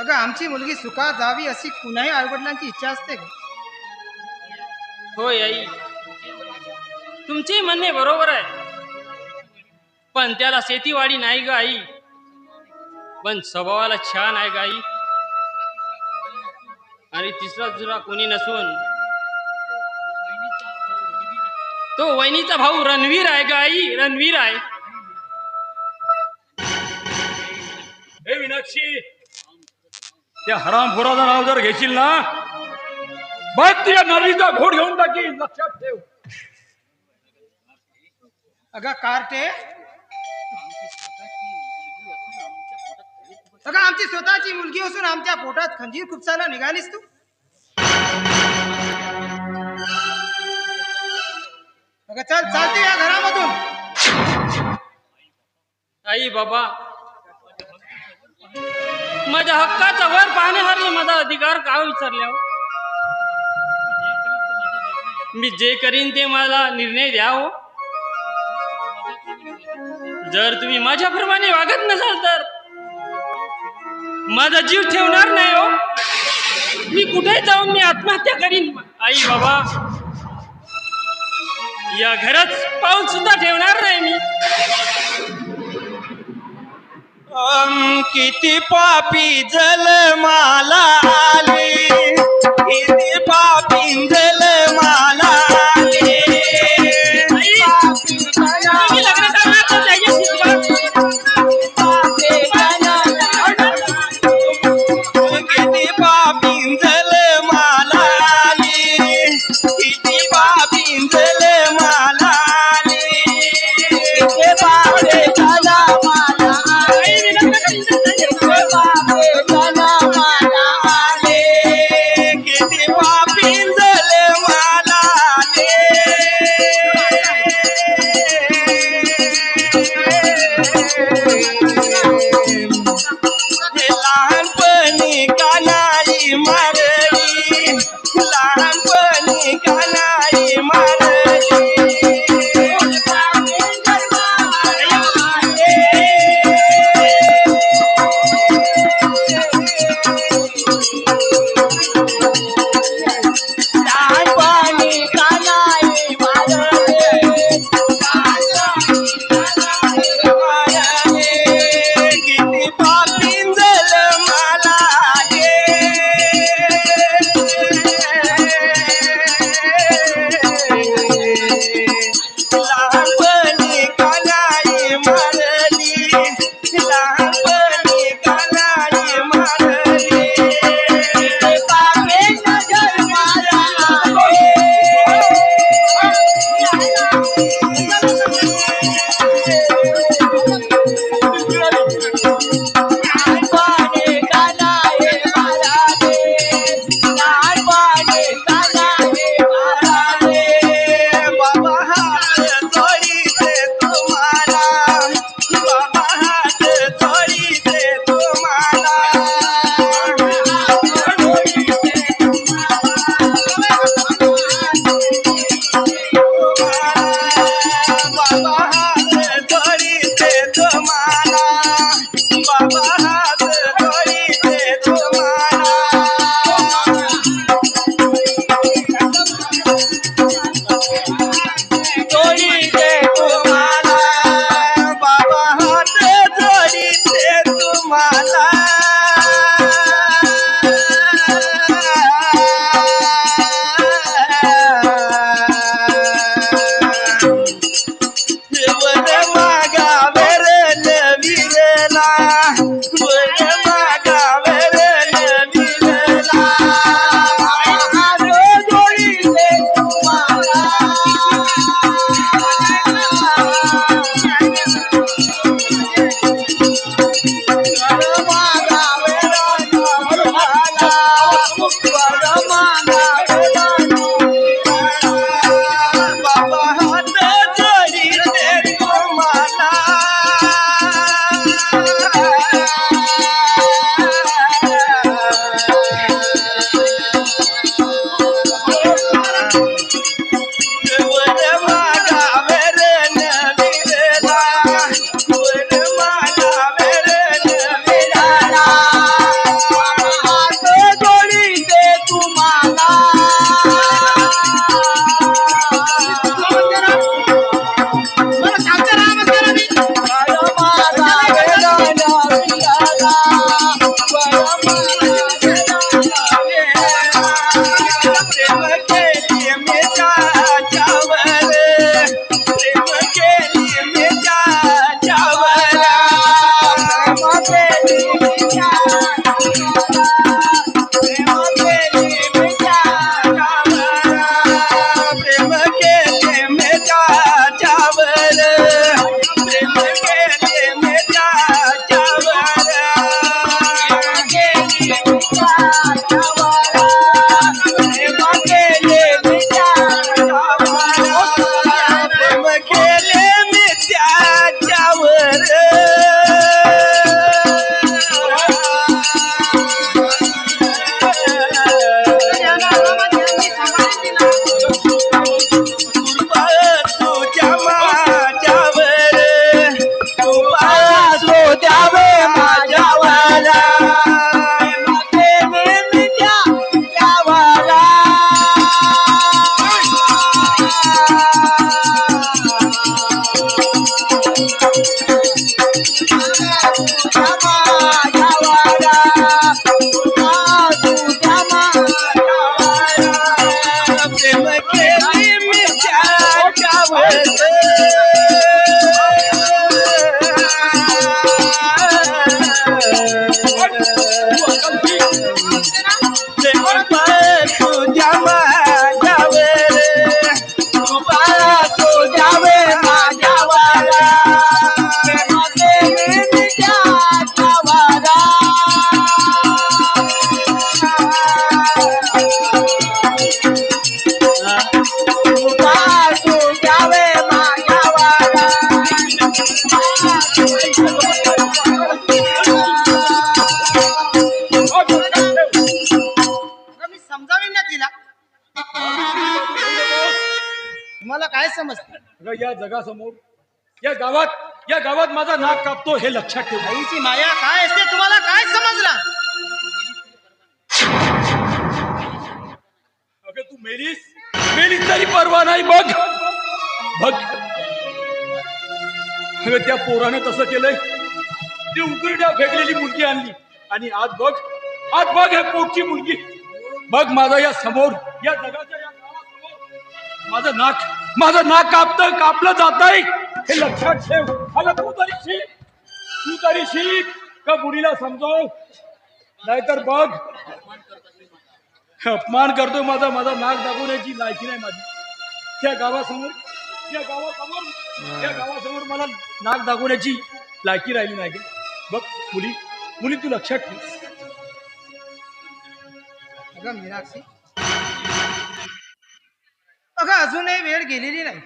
अगं आमची मुलगी सुखात जावी अशी कुणाही आईवडिलांची इच्छा असते का? होय आई. तुमचे म्हणणे बरोबर आहे. पण त्याला शेतीवाडी नाही ग आई. पण स्वभावाला छान आहे ग आई. आणि तिसरा जुरा कोणी नसून. तो वहिनीचा भाऊ रणवीर आहे ग आई. रणवीर आहे. हे मीनाक्षी त्या हरामखोराचं नाव जर घेशील ना बघ तुझ्या नदीचा घोड घेऊन टाकीन लक्षात ठेव. अगं कार्टे. अगं आमची स्वतःची मुलगी असून आमच्या पोटात खंजीर खुपसायला निघालीस तू. अगं चल चालते या घरामधून. आई बाबा माझ्या हक्काचा वर पाहण्यासाठी माझा अधिकार का विचारल्या हो? मी जे करीन ते मला निर्णय द्या हो. जर तुम्ही माझ्याप्रमाणे वागत नसाल तर माझा जीव ठेवणार नाही हो. मी कुठे जाऊन मी आत्महत्या करीन? आई बाबा या घरात पाऊल सुद्धा ठेवणार नाही मी. किती पापी जल माला आली. Thank you. समजते? अगं या जगासमोर या गावात या गावात माझा नाक कापतो हे लक्षात ठेव. आईची माया काय असते? तुम्हाला काय समजला? अगं तू मेलीस? मेलीस तरी परवा नाही बघ. बघ. अगं त्या पोरानं तसं केलंय. ती उकरड्या फेकलेली मुलगी आणली. आणि आज बघ आज बघ हे पोटची मुलगी. बघ माझा या समोर या जगाच्या या गावासमोर माझं नाक माझं नाक कापत कापलं जात हे लक्षात ठेव. तू तरी शिक. तू तरी शिक. का मुलीला समजव? नाहीतर बघ. अपमान करतो माझा. माझा नाक दाखवण्याची लायकी नाही माझी. त्या गावासमोर त्या गावासमोर त्या गावासमोर मला नाक दाखवण्याची लायकी राहिली नाही बघ मुली. मुली तू लक्षात ठेव. मीनाक्षी अजूनही वेळ गेलेली नाही.